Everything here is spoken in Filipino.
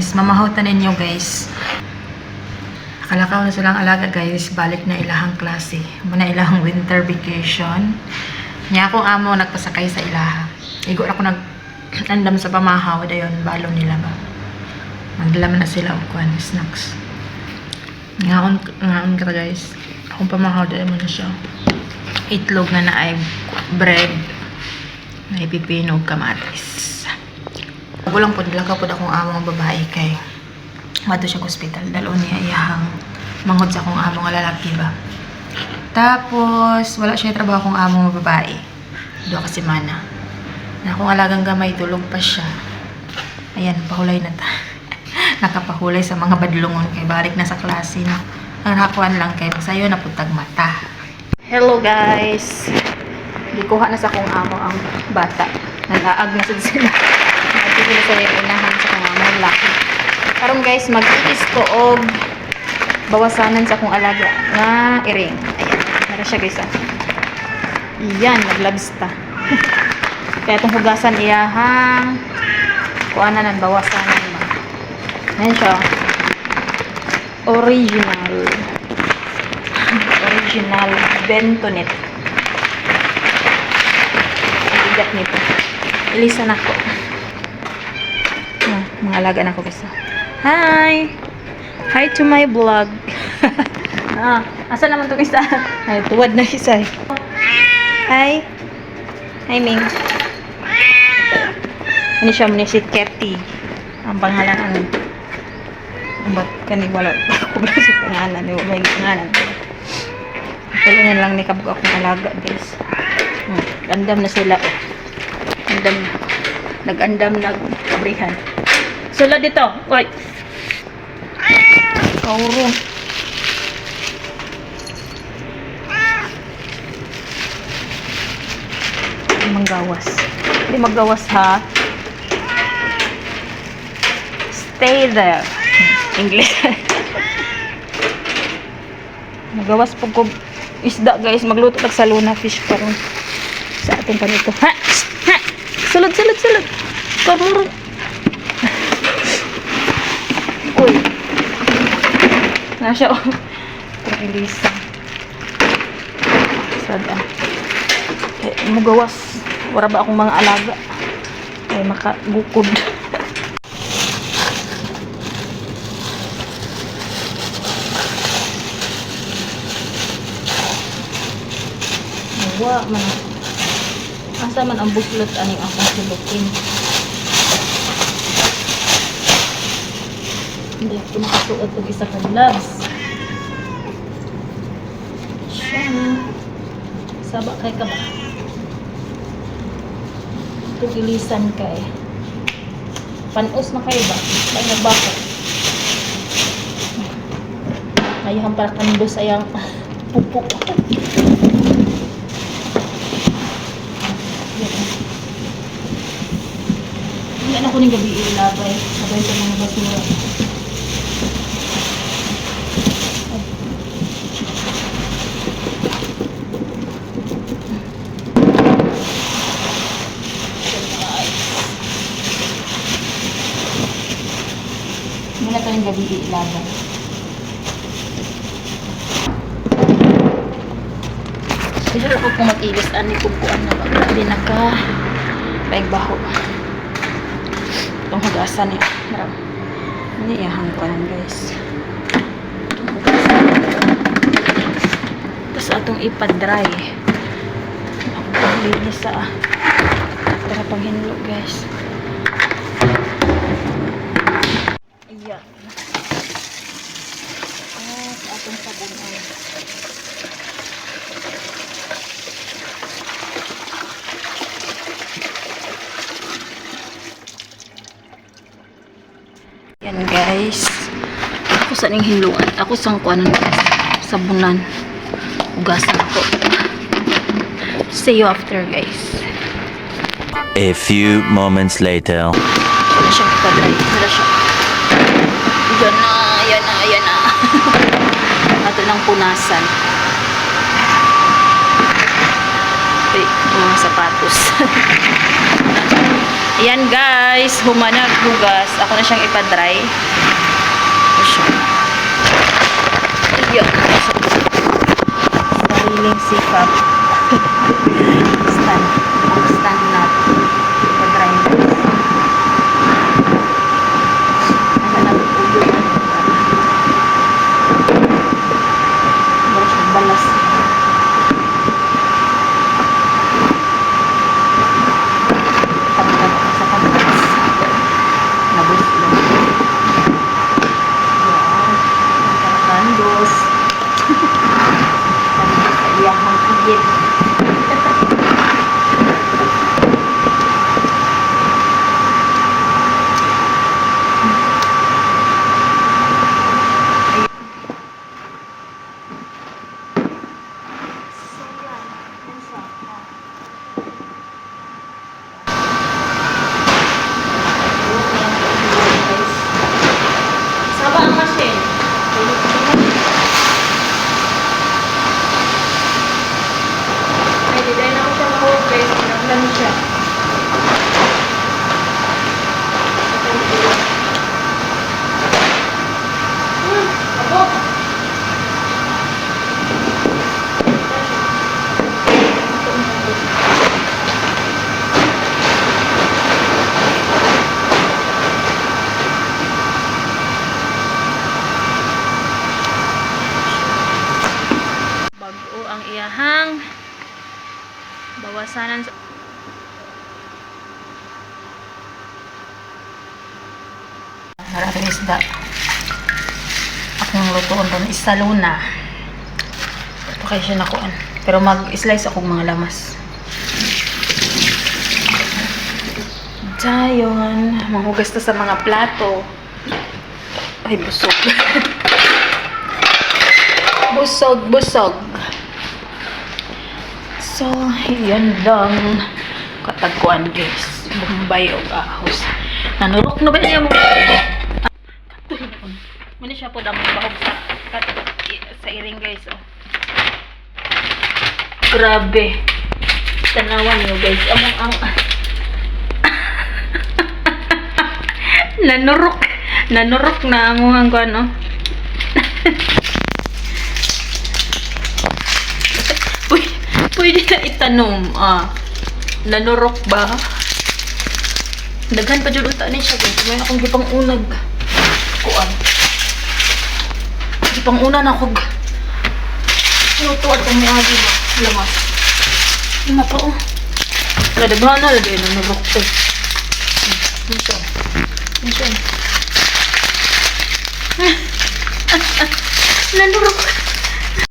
guys. Mamahautan ninyo guys. Akalakaw na silang alaga guys. Balik na ilahang klase. Muna ilahang winter vacation. Niya akong amo nagpasakay sa ilaha. Igo ako nag andam sa pamahaw. Dayon, balo nila ba. Magdala man na sila og kwan, snacks. Ngaon, ngaon ka guys. Akong pamahaw, dahil mo na siya. Itlog na na ay bread. Na ipipino og kamatis. Gulang po, dilakaw po akong among babae kay mato siya hospital. Dalo niya iyahang mangod sa akong among lalaki ba. Tapos, wala siya trabaho akong among babae. Dua ka semana. Na akong alagang gamay, tulog pa siya. Ayan, pahulay na ta. Nakapahulay sa mga badlungon kay balik na sa klase na. Ang hakuan lang kay sayo na putag mata. Hello guys! Gikuha na sa akong amo ang bata. Nag-aag na sila. Sila sa unahan sa akong amo laki. Karon guys, mag-iis ko og bawasanan sa akong alaga nga iring. Ayan, nara siya guys. ah. Iyan, naglabsta. Kaya itong hugasan iyahang kuana nan bawasanan ba. Ayan siya. Original. Original Bentonet. Ang bigat nito. Ilisan ako. Mga alaga na ko guys. Hi! Hi to my vlog. ah, asa naman itong isa? Ay, tuwad na isa eh. Hi! Hi, Ming. Ano siya muna si Ketty. Ang pangalan ano. Ba't kani wala ko ba sa pangalan? May may pangalan. Kaya na lang ni kabog akong alaga, guys. Hmm, andam na sila. Andam na. Nag-andam nag-kabrihan. Sila dito. Wait. Kauro. Manggawas. Hindi maggawas ha. Stay there. English. Magawas po ko isda guys. Magluto tag sa luna fish karon sa ating panito. Ha! Ha! Sulod, sulod, sulod. Karuro. Nasya oh. Itong ilisa. Sada. Eh, magawas. Wala ba akong mga alaga? Ay, makagukod. Nawa man. Asa man ang buslot aning akong silukin. Hindi ako nakasuot og isa ka gloves. Siya. Saba kay ka ba? Ito gilisan kay. Panos na kayo ba? Kaya nagbaka. Ayahan para kandos ayang pupuk. Hindi na ko ng gabi ilabay. Sabay sa mga basura. Ko gabi ilabay. Siguro ako kung mag-ilis, ani kung kuan na ba? Na ka. Paigbaho. Itong hugasan niya. Marami. Hindi iyahang kuanan guys. Itong hugasan. Tapos atong ipad-dry. Ako paglinis sa tara pang hinlo guys. Ayan. At atong sabunan. Yan guys. Ako sa ning hinluan. Ako sang kuanan sabunan. Ugasan ako. See you after guys. A few moments later. Wala siyang kadry. Wala siya. Yan na, yan na, yan na. Ato ng punasan. Ay, mga sapatos. Ayan guys, humanag hugas. Ako na siyang ipa-dry. Ito siya. Ayan. Sariling sikap. stand. Ang stand natin. Ipa-dry na. Ano na ulo na. Wala siyang balas. Pagkat sa pagkas. Nabos lang. Yan. Kandos. Kandos sa iyahang. Saba ang machine. Ay, di dahil ako siya mahukay. Naglan siya. Hmm, abo. Bago ang iyahang bawasanan sa Maraming isda. Akong lutuon doon is sa luna. Ito kayo siya nakuan. Pero mag-slice akong mga lamas. Dayon, manghugas ta sa mga plato. Ay, busog. busog, busog. So, yan lang. Katagkuan, guys. Bombay o ahos. Nanurok na ba niya mo? Muna siya po damang bahog sa, sa iring, guys. Oh. Grabe. Tanawan niyo, guys. Among ang... Nanurok. Nanurok na among ang ano. pwede na itanong, ah, nanurok ba? Daghan pa dyan uta ni siya. May akong gipang unag. Kuan. Gipang una na kog. Lutuan kong miagi ba? Lamas. Lima pa oh. Nadaghan na lagi. Nanurok pa. Ito. Ito. Nanurok. Nanurok.